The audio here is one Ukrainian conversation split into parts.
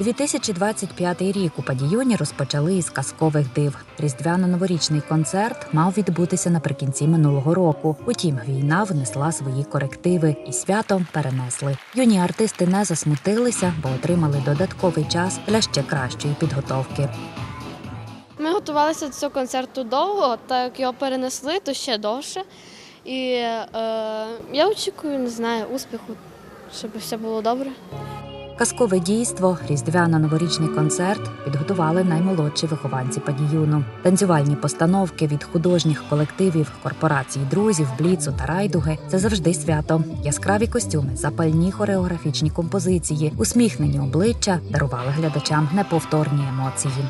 2025 рік у Падіюні розпочали із казкових див. Різдвяно-новорічний концерт мав відбутися наприкінці минулого року. Утім, війна внесла свої корективи і свято перенесли. Юні артисти не засмутилися, бо отримали додатковий час для ще кращої підготовки. Ми готувалися до цього концерту довго, так як його перенесли, то ще довше. І е, я очікую, не знаю, успіху, щоб все було добре. Казкове дійство, різдвяно-новорічний концерт підготували наймолодші вихованці падіюну. Танцювальні постановки від художніх колективів, корпорацій, друзів, бліцу та райдуги це завжди свято. Яскраві костюми, запальні хореографічні композиції, усміхнені обличчя дарували глядачам неповторні емоції.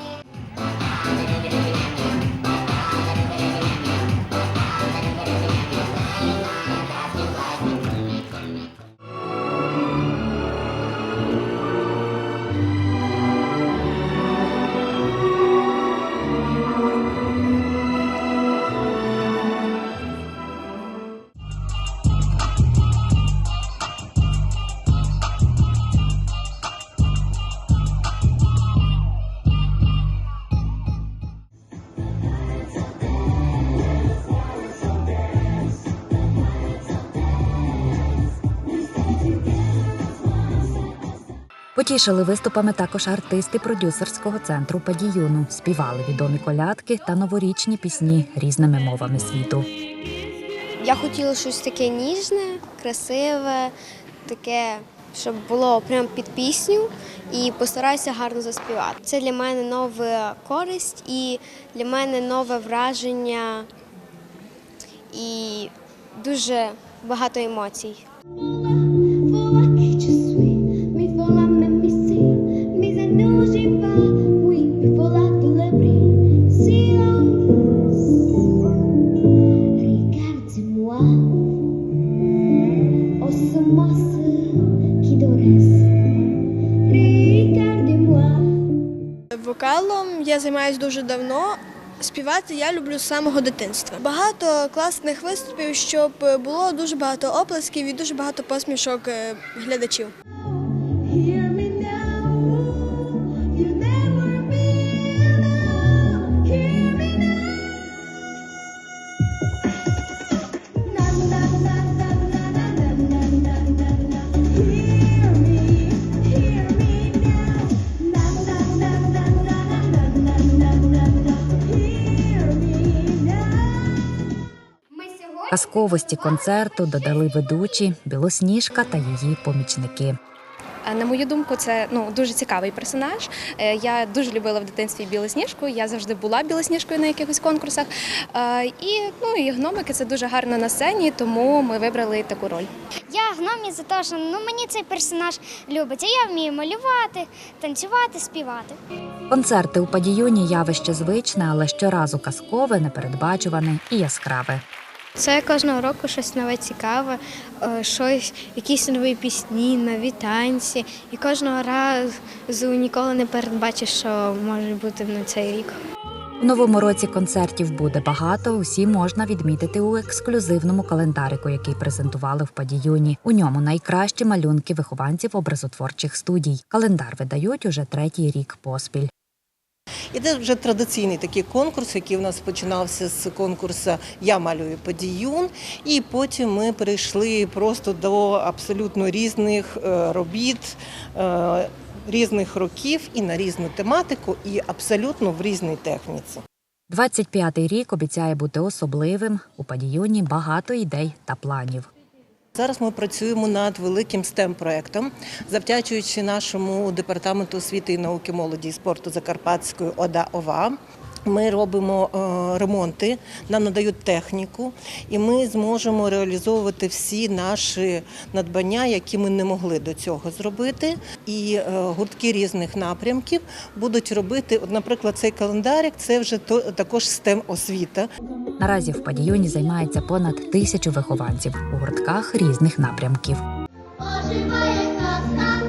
Потішили виступами також артисти продюсерського центру Падіюну. Співали відомі колядки та новорічні пісні різними мовами світу. Я хотіла щось таке ніжне, красиве, таке, щоб було прямо під пісню, і постараюся гарно заспівати. Це для мене нова користь і для мене нове враження і дуже багато емоцій. Вокалом я займаюся дуже давно. Співати я люблю з самого дитинства. Багато класних виступів, щоб було дуже багато оплесків і дуже багато посмішок е, глядачів. Казковості концерту додали ведучі Білосніжка та її помічники. На мою думку, це ну дуже цікавий персонаж. Е, Я дуже любила в дитинстві білосніжку. Я завжди була білосніжкою на якихось конкурсах. Е, І ну і гномики це дуже гарно на сцені, тому ми вибрали таку роль. Я гномі за те, що ну, мені цей персонаж любиться. Я вмію малювати, танцювати, співати. Концерти у Падіюні явище звичне, але щоразу казкове, непередбачуване і яскраве. Це кожного року щось нове цікаве, е, щось, якісь нові пісні, нові танці. І кожного разу ніколи не передбачиш, що може бути на цей рік. У новому році концертів буде багато. Усі можна відмітити у ексклюзивному календарику, який презентували в Падіюні. У ньому найкращі малюнки вихованців образотворчих студій. Календар видають уже третій рік поспіль. Іде вже традиційний такий конкурс, який у нас починався з конкурсу Я малюю подіюн. І потім ми перейшли просто до абсолютно різних е, робіт, е, різних років і на різну тематику, і абсолютно в різній техніці. 25-й рік обіцяє бути особливим. У Падіюні багато ідей та планів. Зараз ми працюємо над великим stem проектом завдячуючи нашому департаменту освіти і науки молоді і спорту Закарпатської ОДА ОВА. Ми робимо е, ремонти, нам надають техніку, і ми зможемо реалізовувати всі наші надбання, які ми не могли до цього зробити. І е, гуртки різних напрямків будуть робити. От, наприклад, цей календарик це вже також stem освіта. Наразі в Падіюні займається понад тисячу вихованців у гуртках різних напрямків. оживає казка,